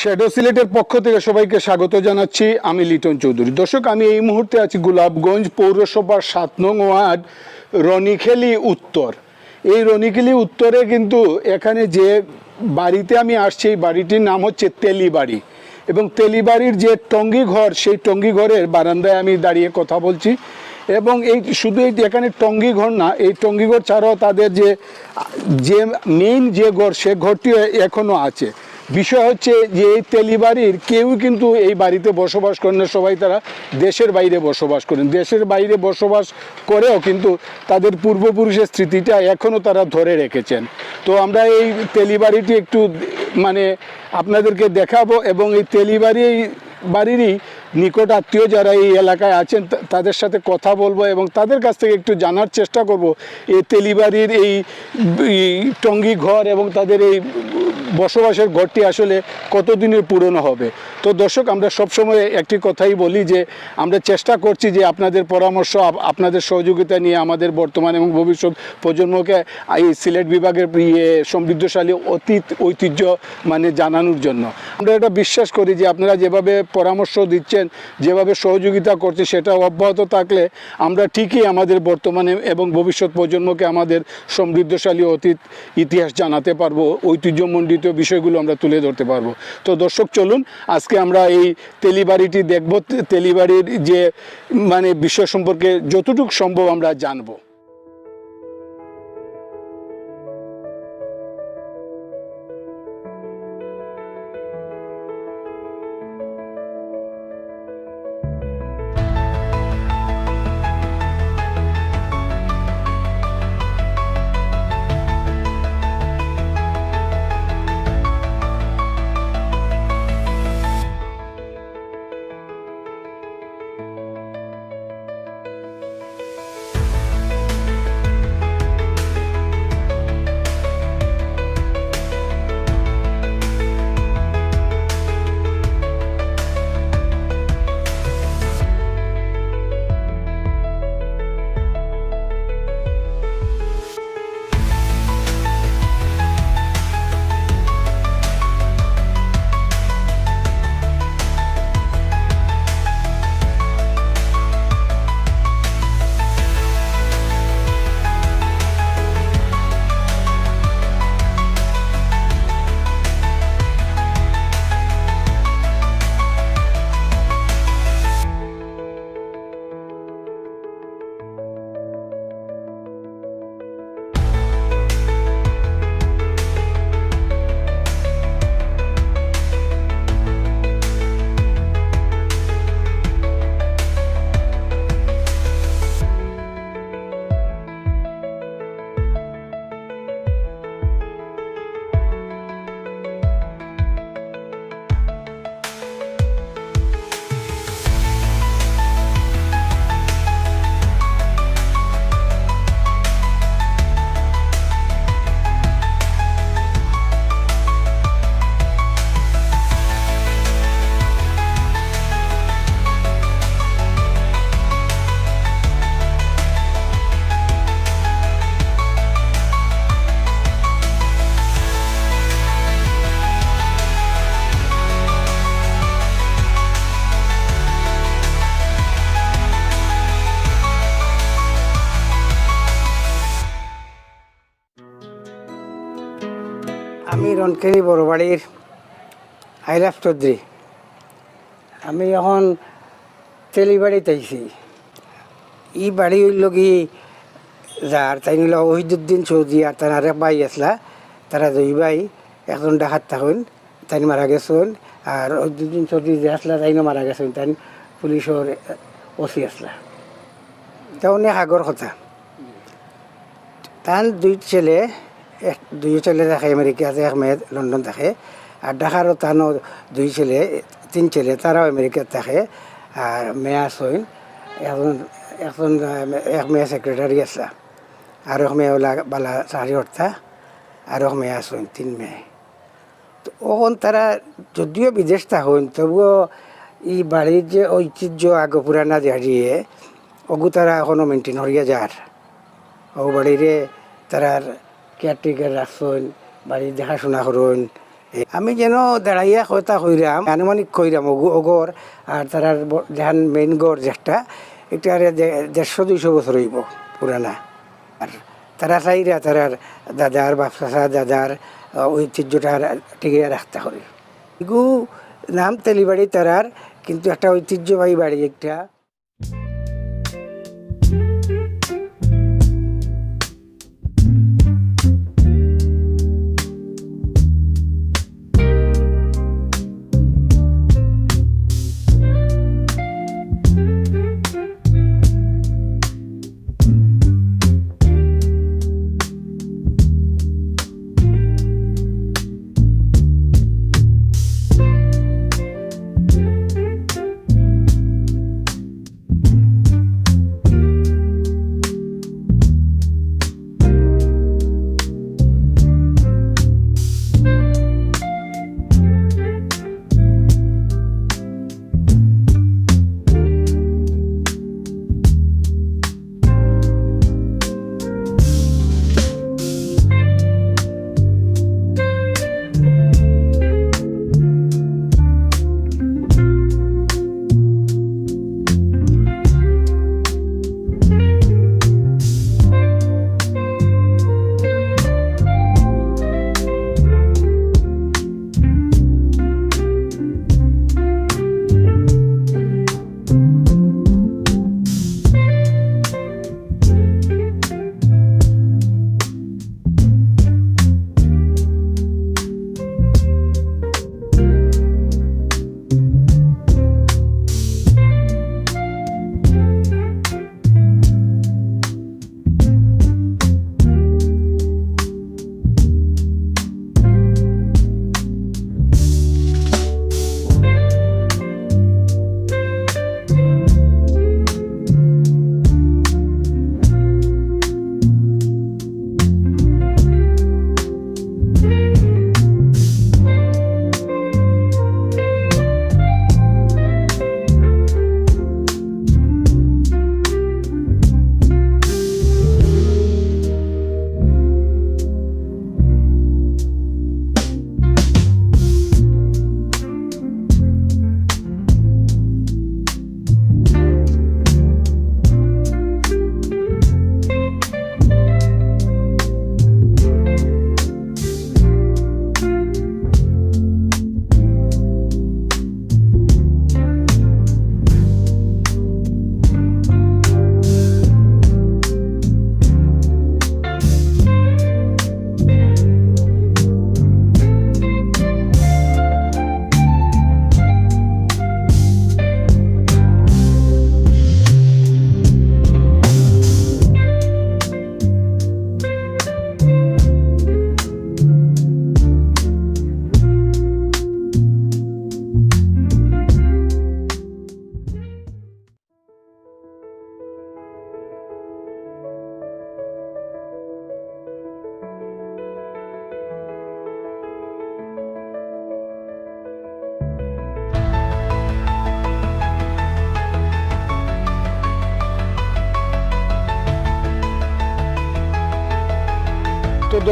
Shadow সিলেটের পক্ষ থেকে সবাইকে স্বাগত জানাচ্ছি। আমি লিটন চৌধুরী। দর্শক, আমি এই মুহূর্তে আছি গোলাপগঞ্জ পৌরসভার সাত নং ওয়ার্ড, রনিখেলি উত্তর। এই রনিখেলি উত্তরে কিন্তু এখানে যে বাড়িতে আমি আসছি, এই বাড়িটির নাম হচ্ছে তেলি বাড়ি এবং তেলিবাড়ির যে টঙ্গি ঘর, সেই টঙ্গি ঘরের বারান্দায় আমি দাঁড়িয়ে কথা বলছি। এবং এই শুধু এই এখানে টঙ্গি ঘর না, এই টঙ্গি ঘর ছাড়াও তাদের যে যে মেইন যে ঘর, সে ঘরটি এখনও আছে। বিষয় হচ্ছে যে এই তেলিবাড়ির কেউ কিন্তু এই বাড়িতে বসবাস করেন না। সবাই তারা দেশের বাইরে বসবাস করেন। দেশের বাইরে বসবাস করেও কিন্তু তাদের পূর্বপুরুষের স্মৃতিটা এখনও তারা ধরে রেখেছেন। তো আমরা এই তেলিবাড়িটি একটু মানে আপনাদেরকে দেখাবো এবং এই তেলিবাড়ি বাড়িরই নিকট আত্মীয় যারা এই এলাকায় আছেন তাদের সাথে কথা বলব এবং তাদের কাছ থেকে একটু জানার চেষ্টা করব। এই তেলিবাড়ির এই টঙ্গি ঘর এবং তাদের এই বসবাসের ঘরটি আসলে কতদিনের পুরনো হবে? তো দর্শক, আমরা সবসময় একটি কথাই বলি যে, আমরা চেষ্টা করছি যে আপনাদের পরামর্শ আপনাদের সহযোগিতা নিয়ে আমাদের বর্তমান এবং ভবিষ্যৎ প্রজন্মকে এই সিলেট বিভাগের ইয়ে সমৃদ্ধশালী অতীত, ঐতিহ্য মানে জানানোর জন্য। আমরা এটা বিশ্বাস করি যে আপনারা যেভাবে পরামর্শ দিচ্ছেন, যেভাবে সহযোগিতা করছে সেটা অব্যাহত থাকলে আমরা ঠিকই আমাদের বর্তমানে এবং ভবিষ্যৎ প্রজন্মকে আমাদের সমৃদ্ধশালী অতীত, ইতিহাস জানাতে পারব, ঐতিহ্যমণ্ডিত বিষয়গুলো আমরা তুলে ধরতে পারব। তো দর্শক, চলুন, আজকে আমরা এই তেলিবাড়িটি দেখব। তেলিবাড়ির যে মানে বিষয় সম্পর্কে যতটুকু সম্ভব আমরা জানব। আমি রনকেরি বড়বাড়ির আইলাফ চৌধুরী। আমি এখন তেলিবাড়িতে আইছি। ই বাড়ি কি, যার তাই নিল ওহিদুদ্দিন চৌধুরী আর তার আরেক ভাই আসলা তারা দুই ভাই একজন ডাকাত থাকুন তাই মারা গেছেন, আর ওহিদুদ্দিন চৌধুরী যে আসলা তাই মারা গেছেন তাই পুলিশের ওসি আসলা তা অনেক আগর কথা। তার দুই ছেলে এক, দুই ছেলে থাকে আমেরিকাতে এক মেয়ে লন্ডন থাকে। আর ঢাকারও তানও দুই ছেলে, তিন ছেলে, তারাও আমেরিকাত থাকে। আর মেয়া আসইন এখন এখন এক মেয়ে সেক্রেটারি আছে। আর এক মেয়ে ওলা বালা চাকরি করতা আর এক মেয়ে আসইন তিন মেয়ে। তো ওখন তারা যদিও বিদেশ থাকুন, তবুও ই বাড়ির যে ঐতিহ্য আগ পুরানা দাঁড়িয়ে ওগু তারা এখনও মেনটেন হরিয়া যার ও বাড়িরে তারার কেয়ারটেকার রাখছেন বাড়ির দেখাশোনা করুন আমি যেন দাঁড়াইয়া কথা কইরাম আনুমানিক কইরাম ওগর আর তারার ব- যাহান মেইন গড় যেটা এটা আর দেড়শো দুইশো বছর হইব পুরানা আর তারা চাইরা তারার দাদার বাপসা দাদার ঐতিহ্যটা টিকিয়ে রাখতে হবে এগু নাম তেলিবাড়ি তারার কিন্তু একটা ঐতিহ্যবাহী বাড়ি একটা।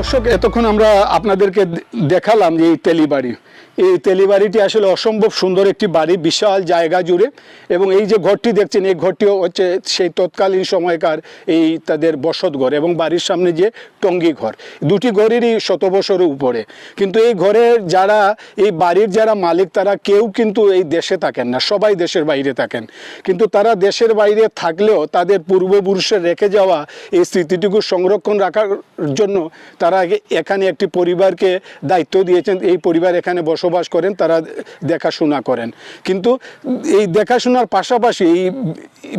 দর্শক এতক্ষণ আমরা আপনাদেরকে দেখালাম যে এই তেলিবাড়ি। এই তেলিবাড়িটি আসলে অসম্ভব সুন্দর একটি বাড়ি, বিশাল জায়গা জুড়ে। এবং এই যে ঘরটি দেখছেন, এই ঘরটিও হচ্ছে সেই তৎকালীন সময়কার এই তাদের বসত ঘর এবং বাড়ির সামনে যে টঙ্গি ঘর। দুটি ঘরেরই শত বছরের উপরে। কিন্তু এই ঘরের যারা, এই বাড়ির যারা মালিক, তারা কেউ কিন্তু এই দেশে থাকেন না, সবাই দেশের বাইরে থাকেন। কিন্তু তারা দেশের বাইরে থাকলেও তাদের পূর্বপুরুষের রেখে যাওয়া এই স্মৃতিটুকু সংরক্ষণ রাখার জন্য তারা এখানে একটি পরিবারকে দায়িত্ব দিয়েছেন। এই পরিবার এখানে বসবাস করেন, তারা দেখাশোনা করেন। কিন্তু এই দেখাশোনার পাশাপাশি এই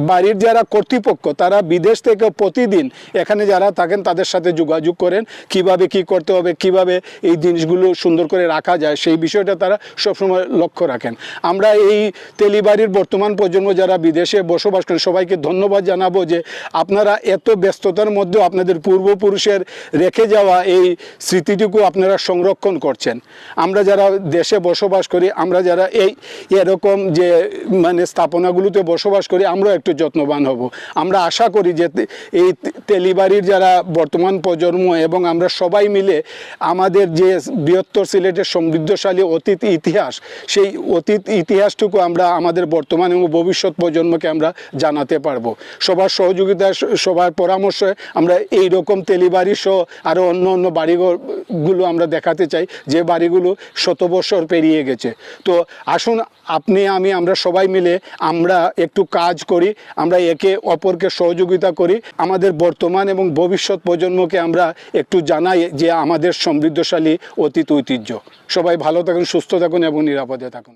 বাড়ির যারা কর্তৃপক্ষ, তারা বিদেশ থেকে প্রতিদিন এখানে যারা থাকেন, তাদের সাথে যোগাযোগ করেন, কীভাবে কি করতে হবে, কীভাবে এই জিনিসগুলো সুন্দর করে রাখা যায়, সেই বিষয়টা তারা সবসময় লক্ষ্য রাখেন। আমরা এই তেলিবাড়ির বর্তমান প্রজন্ম যারা বিদেশে বসবাস করেন, সবাইকে ধন্যবাদ জানাব যে আপনারা এত ব্যস্ততার মধ্যেও আপনাদের পূর্বপুরুষের রেখে যাওয়া এই স্মৃতিটুকু আপনারা সংরক্ষণ করছেন। আমরা যারা দেশে বসবাস করি, আমরা যারা এই এরকম যে মানে স্থাপনাগুলোতে বসবাস করি আমরা একটু যত্নবান হব। আমরা আশা করি যে, এই তেলিবাড়ির যারা বর্তমান প্রজন্ম এবং আমরা সবাই মিলে আমাদের যে বৃহত্তর সিলেটের সমৃদ্ধশালী অতীত ইতিহাস, সেই অতীত ইতিহাসটুকু আমরা আমাদের বর্তমান এবং ভবিষ্যৎ প্রজন্মকে আমরা জানাতে পারব। সবার সহযোগিতা, সবার পরামর্শে আমরা এই রকম তেলিবাড়ি সহ আরও অন্য অন্য বাড়িগুলো আমরা দেখাতে চাই, যে বাড়িগুলো শত বছর পেরিয়ে গেছে। তো আসুন, আপনি, আমি, আমরা সবাই মিলে আমরা একটু কাজ করি, আমরা একে অপরকে সহযোগিতা করি। আমাদের বর্তমান এবং ভবিষ্যৎ প্রজন্মকে আমরা একটু জানাই যে আমাদের সমৃদ্ধশালী অতীত ঐতিহ্য। সবাই ভালো থাকুন, সুস্থ থাকুন এবং নিরাপদে থাকুন।